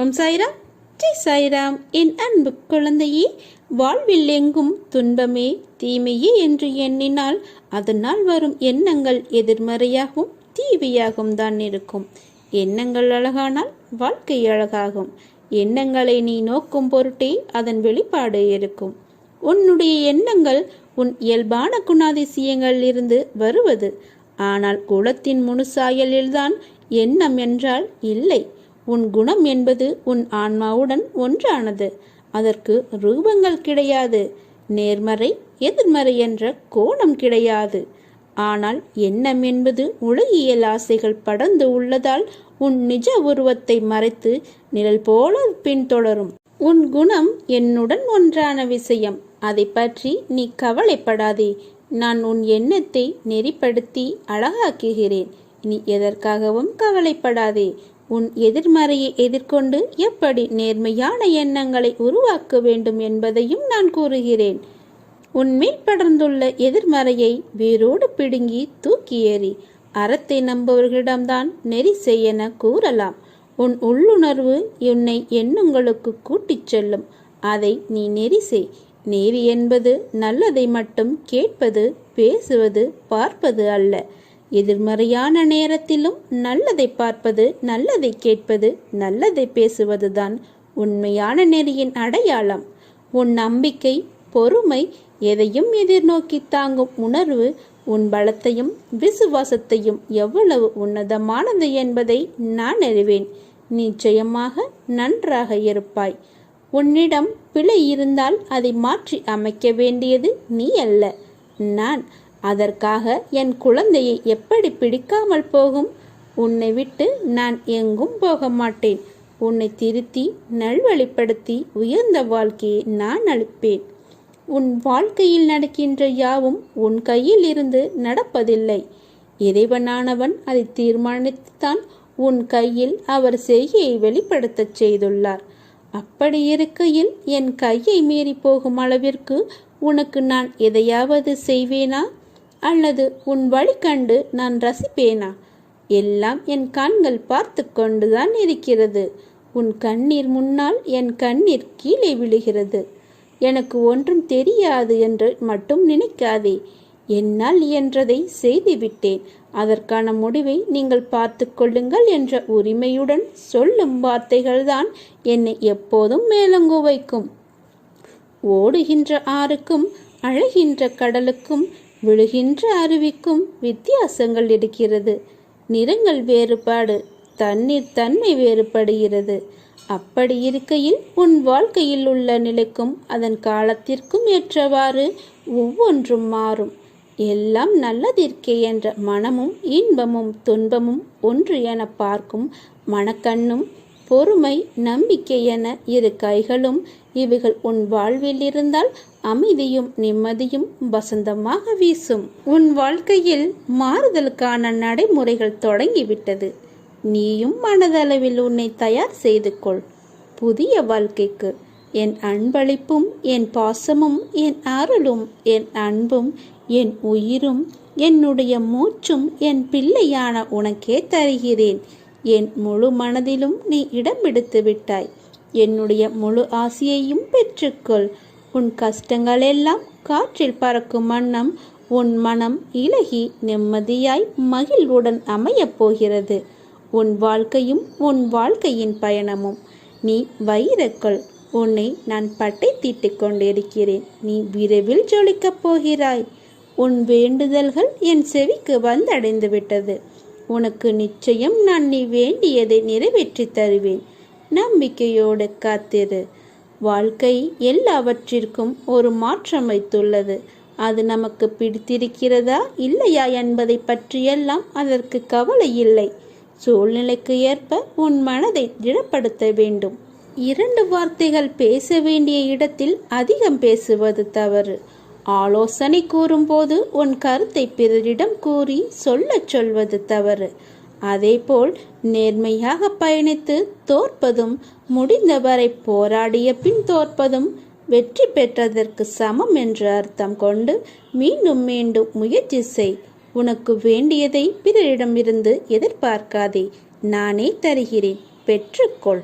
ஓம் சாய்ராம். ஜெய் சாய்ராம். என் அன்பு குழந்தையே வாழ்வில் எங்கும் துன்பமே தீமையே என்று எண்ணினால் அதனால் வரும் எண்ணங்கள் எதிர்மறையாகவும் தீவியாகவும் தான் இருக்கும். எண்ணங்கள் அழகானால் வாழ்க்கை அழகாகும். எண்ணங்களை நீ நோக்கும் பொருட்டே அதன் வெளிப்பாடு இருக்கும். உன்னுடைய எண்ணங்கள் உன் இயல்பான குணாதிசயங்களில் இருந்து வருவது. ஆனால் குலத்தின் முனுசாயலில்தான் எண்ணம் என்றால் இல்லை. உன் குணம் என்பது உன் ஆன்மாவுடன் ஒன்றானது. அதற்கு ரூபங்கள் கிடையாது. நேர்மறை எதிர்மறை என்ற கோணம் கிடையாது. ஆனால் எண்ணம் என்பது உலகியல் ஆசைகள் படர்ந்து உள்ளதால் உன் நிஜ உருவத்தை மறைத்து நிழல் போல பின்தொடரும். உன் குணம் என்னுடன் ஒன்றான விஷயம். அதை பற்றி நீ கவலைப்படாதே. நான் உன் எண்ணத்தை நெறிப்படுத்தி அழகாக்குகிறேன். நீ எதற்காகவும் கவலைப்படாதே. உன் எதிர்மறையை எதிர்கொண்டு எப்படி நேர்மையான எண்ணங்களை உருவாக்க வேண்டும் என்பதையும் நான் கூறுகிறேன். உன்மேல் படர்ந்துள்ள எதிர்மறையை வேரோடு பிடுங்கி தூக்கி ஏறி அறத்தை நம்புவர்களிடம்தான் நெறி செய்யென கூறலாம். உன் உள்ளுணர்வு உன்னை எண்ணங்களுக்கு கூட்டிச் செல்லும். அதை நீ நெறி செய். என்பது நல்லதை மட்டும் கேட்பது பேசுவது பார்ப்பது அல்ல. எதிர்மறையான நேரத்திலும் நல்லதை பார்ப்பது நல்லதை கேட்பது நல்லதை பேசுவதுதான் உண்மையான நெறியின் அடையாளம். உன் நம்பிக்கை பொறுமை எதையும் எதிர்நோக்கி தாங்கும் உணர்வு உன் பலத்தையும் விசுவாசத்தையும் எவ்வளவு உன்னதமானது என்பதை நான் அறிவேன். நிச்சயமாக நன்றாக இருப்பாய். உன்னிடம் பிழை இருந்தால் அதை மாற்றி அமைக்க வேண்டியது நீ அல்ல. நான் அதற்காக என் குழந்தையை எப்படி பிடிக்காமல் போகும்? உன்னை விட்டு நான் எங்கும் போக மாட்டேன். உன்னை திருத்தி நல்வழிப்படுத்தி உயர்ந்த வாழ்க்கையை நான் அளிப்பேன். உன் வாழ்க்கையில் நடக்கின்ற யாவும் உன் கையில் இருந்து நடப்பதில்லை. இறைவனானவன் அதை தீர்மானித்துத்தான் உன் கையில் அவர் செய்கையை வெளிப்படுத்தச் செய்துள்ளார். அப்படி இருக்கையில் என் கையை மீறி போகும் அளவிற்கு உனக்கு நான் எதையாவது செய்வேனா? அல்லது உன் வழி கண்டு நான் ரசிப்பேனா? எல்லாம் என் கண்கள் பார்த்து கொண்டுதான் இருக்கிறது. உன் கண்ணீர் முன்னால் என் கண்ணீர் கீழே விழுகிறது. எனக்கு ஒன்றும் தெரியாது என்று மட்டும் நினைக்காதே. என்னால் இயன்றதை செய்துவிட்டேன் அதற்கான முடிவை நீங்கள் பார்த்து கொள்ளுங்கள் என்ற உரிமையுடன் சொல்லும் வார்த்தைகள்தான் என்னை எப்போதும் மேலங்கு வைக்கும். ஓடுகின்ற ஆறுக்கும் அழகின்ற கடலுக்கும் விழுகின்ற அருவிக்கும் வித்தியாசங்கள் இருக்கிறது நிறங்கள் வேறுபாடு தண்ணீர் தன்மை வேறுபடுகிறது. அப்படி இருக்கையில் உன் வாழ்க்கையில் உள்ள நிலைக்கும் அதன் காலத்திற்கும் ஏற்றவாறு ஒவ்வொன்றும் மாறும். எல்லாம் நல்லதிற்கே என்ற மனமும் இன்பமும் துன்பமும் ஒன்று என பார்க்கும் மனக்கண்ணும் பொறுமை நம்பிக்கை என இரு கைகளும் இவைகள் உன் வாழ்வில் இருந்தால் அமைதியும் நிம்மதியும் வசந்தமாக வீசும். உன் வாழ்க்கையில் மாறுதலுக்கான நடைமுறைகள் தொடங்கிவிட்டது. நீயும் மனதளவில் உன்னை தயார் செய்து கொள். புதிய வாழ்க்கைக்கு என் அன்பளிப்பும் என் பாசமும் என் அருளும் என் அன்பும் என் உயிரும் என்னுடைய மூச்சும் என் பிள்ளையான உனக்கே தருகிறேன். என் முழு மனதிலும் நீ இடம் பிடித்து விட்டாய். என்னுடைய முழு ஆசையையும் பெற்றுக்கொள். உன் கஷ்டங்களெல்லாம் காற்றில் பறக்கும் வண்ணம் உன் மனம் இலகி நிம்மதியாய் மகிழ்வுடன் அமையப் போகிறது. உன் வாழ்க்கையும் உன் வாழ்க்கையின் பயணமும். நீ வைரக்கொள் உன்னை நான் பட்டை தீட்டிக் கொண்டிருக்கிறேன். நீ விரைவில் ஜொலிக்கப் போகிறாய். உன் வேண்டுதல்கள் என் செவிக்கு வந்தடைந்து விட்டது உனக்கு நிச்சயம் நான் நீ வேண்டியதை நிறைவேற்றி தருவேன். நம்பிக்கையோடு காத்திரு. வாழ்க்கை எல்லாவற்றிற்கும் ஒரு மாற்றம் வைத்துள்ளது. அது நமக்கு பிடித்திருக்கிறதா இல்லையா என்பதை பற்றியெல்லாம் அதற்கு கவலை இல்லை. சூழ்நிலைக்கு ஏற்ப உன் மனதை திடப்படுத்த வேண்டும். இரண்டு வார்த்தைகள் பேச வேண்டிய இடத்தில் அதிகம் பேசுவது தவறு. ஆலோசனை கூறும்போது உன் கருத்தை பிறரிடம் கூறி சொல்லச் சொல்வது தவறு. அதேபோல் நேர்மையாக பயணித்து தோற்பதும் முடிந்தவரை போராடிய பின் தோற்பதும் வெற்றி பெற்றதற்கு சமம் என்று அர்த்தம் கொண்டு மீண்டும் மீண்டும் முயற்சி செய். உனக்கு வேண்டியதை பிறரிடமிருந்து எதிர்பார்க்காதே. நானே தருகிறேன். பெற்றுக்கொள்.